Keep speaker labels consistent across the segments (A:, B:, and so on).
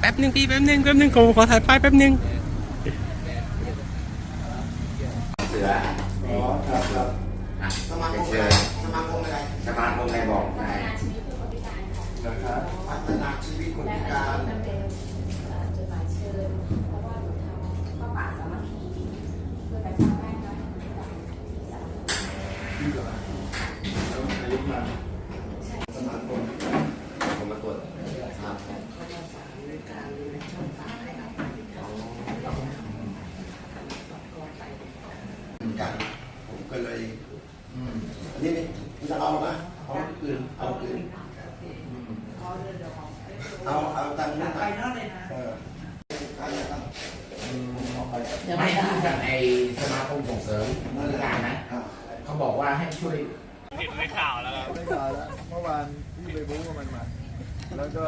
A: แป๊บหนึ่งพี่แป๊บหนึ่งแป๊บหนึ่งขอขอถ่ายป้ายแป๊บหนึ่ง
B: เสือ
C: อ๋อครับครับ
B: อะ
C: สมาคม
B: เชิ
C: อะไร
B: ญ
C: สมาคมอะไร
B: สมาคมใครบอกนาย
C: นะครับ พัฒนาชีวิตคนพิการ
D: มันเป็นเอ่อจดหมายเชิญ เพราะว่าหนูทำข้าวป่าสามัคคีเพื่อไปสร้างบ้านให้กับที่สามัคคี
C: ที่เหรอแล้วนายกมาสมาคม
B: ผมมาตรวจครับ
C: เหมือนกัน ผมก็เลยอืมอันนี้นี่จะ เอาไหมเอาอื่นเอาอื่นอืมเอาเอาตังค์นู้นไปเออใครจะทำอืมเอาไป
B: ไม่ที่จากไอสมาคมส่งเสริม
C: นั่น
B: พิ
C: แหละ
B: การนะ
C: อ่า
B: เขาบอกว่าให้ช่วย
E: ไม่ข่าวแล้วเมื่อวานพี่ไปบู๊กับมันมาแล้วก็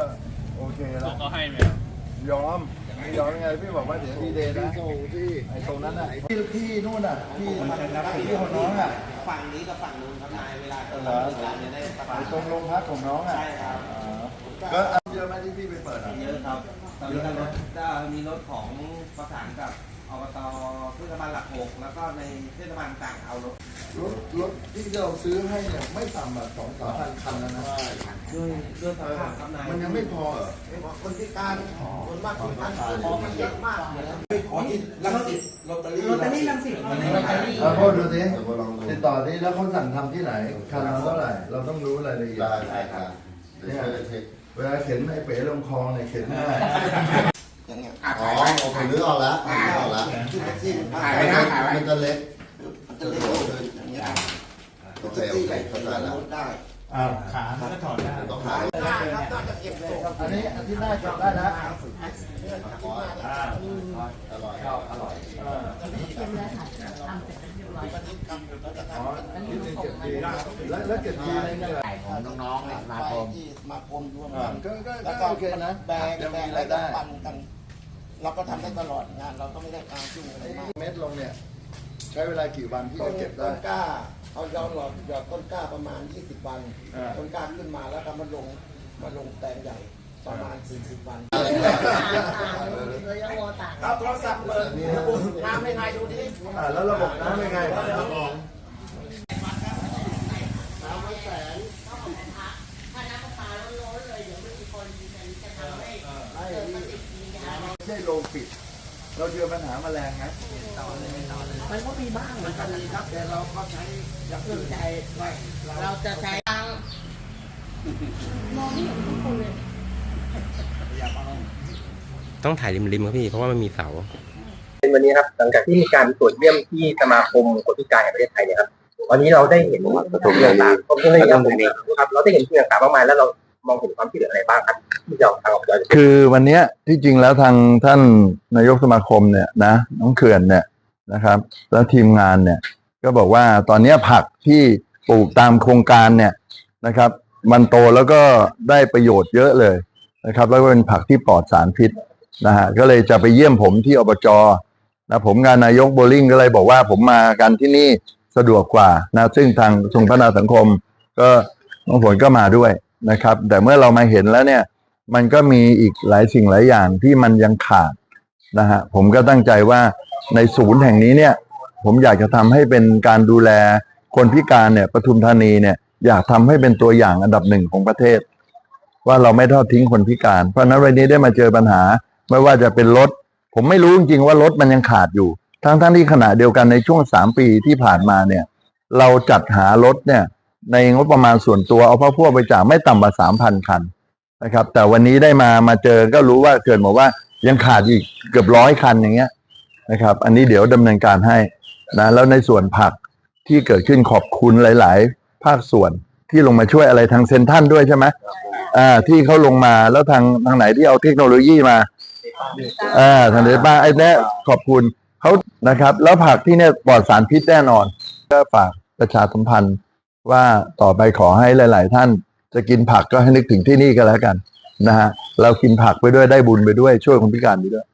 E: โอเคแล้วก็ให้ไหมยอมไม่ยอมยังไงพี่บอกว่าเดี๋ยวดีเดย์นะที่ไอ้ตรงนั้นอะที่ที่นู่นอะที่ที่ของน้องอะ
F: ฝั่งนี้กับฝั่งนู้นครับนายเวลา
E: เออเหรอ
F: เราจะได้ประกา
E: ไอ้
F: ศ
E: ตรงโรงพักของน้องอะ
F: ใช่ครับ
E: อ๋อก็อันเยอะไหมที่พี่ไปเปิดอะ
F: เยอะครับตอนนี้ก็รถก็มีรถของประสานกับอบตเทศบาลหลักหกแล้วก็ในเทศบาลต่างเอารถ
E: รถรถที่เราซื้อให้เนี่ยไม่ต่ำกว่าสองสามพันคันแล้วนะ
F: ด้วยด้วยสภาพครับนาย
E: มันยังไม่พอเหรอ
C: ไอ้บอกคนพิการคนมากคนพิการของมันเยอะมากเลยนะไปขอที่รังสิตลอตเตอรี่
F: ลอตเตอรี่รังสิตลอตเตอรี่รังสิต
E: เอาพ่อดูสิ
C: เดี๋ยวลองดู
E: ติดต่อที่แล้วเขาสั่งทำที่ไหนคันละเท่าไหร่เราต้องรู้รายละเอียด
C: ได้ได้ครับเดี๋ยวช่วยเช็ค
E: เวลาเข็นไอ้เป๋ลงคลองเนี่ยเข็นง่าย
C: อย่างเงี้ย
B: อะ
C: อ๋อ
B: ถ่ายไว้
C: โอเคนึกออกแล้วนึกออกแล้ว ที่แท็กซี่มัน
B: ถ่ายไว้นะถ่ายไว้
C: มันจะเล็กมันจะเล็กเดินอย่างเงี้ยโอเคโอเคเข้าใจแล้วได้
E: อ้าวขาก็ถอดได้
C: ต้องหาได้ครับน่าจะเก็บส่ง
E: อันนี้อันที่หน้าจับได้นะ
C: อร่อยอร่อย
E: เออ
D: เต็มแล้วค่ะทำเสร็จเรียบร้อย
E: อ๋อที่หนึ่งเจ็ดปีแล้วแล้วเจ็ดปีอะไรเงี้ย
B: ถ่ายของน้องๆในสมาคม
C: ที่สมาคมรวม
E: อ่า
C: กัน
E: ก็ก็
C: แล้ว
E: ก็
C: ก็
E: โอเคนะ
C: แบ่ง
E: ยัง
C: แบ่
E: มี
C: ง
E: รา
C: แล้ว
E: ย
C: ก็
E: ได้
C: ปันกัน เราก็ทำได้ตลอดงานเราก็ไม่ได้การยุ่งอะไรมาก
E: เม็ดลงเนี่ยใช้เวลากี่วันที่
C: ต้น
E: จะเก็บ
C: ต้
E: ได้
C: นกล้าเอายอดหลอดหยอดต้นกล้าประมาณ 20 วัน
E: อ่า
C: ต้นกล้าขึ้นมาแล้วก็มาลงมาลงแตงใหญ่ประมาณ 40 วัน
D: ระยะวอต่าง
C: เอาโทรศัพท์เปิดน้ำไม่ไงดูดิ
E: อ่าแล้วระบบน้ำเป็นไง ไม่ใช่โรงปิด เราเจอปัญหาแมลงไหม
D: มันก็มีบ้างเหมือนกัน
C: มีครับแต่เราก็ใช้อย่างอื่น
D: ใจเราจะใช้ตังมองไม่เห็นทุกคนเลย
A: ต้องถ่ายริมๆครับพี่ เพราะว่ามันมีเสา
G: เป็นวันนี้ครับหลังจากที่มีการตรวจเยี่ยมที่สมาคมคนพิการแห่งประเทศไทยเนี่ยครับวันนี้เราได้เห็นสิ่งต่างๆผมก็เลยยังผมครับเราได้เห็นสิ่งต่างๆมากมายแล้วเรา มองเห็นความที่เหลืออะไรบ้างครับที่จะทางออกจ
E: คือวันนี้ที่จริงแล้วทางท่านนายกสมาคมเนี่ยนะน้องเขื่อนเนี่ยนะครับ แล้วทีมงานเนี่ย ก็บอกว่าตอนนี้ผักที่ปลูกตามโครงการเนี่ยนะครับ มันโตแล้วก็ได้ประโยชน์เยอะเลยนะครับ แล้วก็เป็นผักที่ปลอดสารพิษนะฮะก็เลยจะไปเยี่ยมผมที่อบจนะผมงานนายกโบลิ่งก็เลยบอกว่าผมมากันที่นี่สะดวกกว่านะซึ่งทางทรงพัฒนาสังคม ก็น้องฝนก็มาด้วย นะครับ แต่เมื่อเรามาเห็นแล้วเนี่ย มันก็มีอีกหลายสิ่งหลายอย่างที่มันยังขาดนะฮะผมก็ตั้งใจว่าในศูนย์แห่งนี้เนี่ย ผมอยากจะทำให้เป็นการดูแลคนพิการเนี่ยปทุมธานีเนี่ยอยากทำให้เป็นตัวอย่างอันดับหนึ่งของประเทศ ว่าเราไม่ทอดทิ้งคนพิการ เพราะนั้นวันนี้ได้มาเจอปัญหา ไม่ว่าจะเป็นรถ ผมไม่รู้จริงๆว่ารถมันยังขาดอยู่ ทั้งทั้งๆที่ขณะเดียวกันในช่วงสามปีที่ผ่านมาเนี่ย เราจัดหารถเนี่ย ในงบประมาณส่วนตัวเอาพวกพวกไปจายไม่ต่ำกว่าสามพันคันนะครับ แต่วันนี้ได้มามาเจอก็รู้ว่าเกิดบอกว่ายังขาดอีกเกือบร้อยคันอย่างเงี้ยนะครับ อันนี้เดี๋ยวดำเนินการให้นะแล้วในส่วนผักที่เกิดขึ้นขอบคุณหลาย ๆ ภาคส่วนที่ลงมาช่วยอะไรทางเซนทันด้วยใช่ไหมอ่า ที่เขาลงมาแล้วทางทางไหนที่เอาเทคโนโลยีมาอ่าทางเดบ้าไอ้เนี่ยขอบคุณเขานะครับ แล้วผักที่เนี่ยปลอดสารพิษแน่นอน ก็ฝากประชาสัมพันธ์ ว่าต่อไปขอให้หลาย ๆ ท่านจะกินผักก็ให้นึกถึงที่นี่ก็แล้วกันนะฮะเรากินผักไปด้วยได้บุญไปด้วยช่วยคนพิการไปด้วย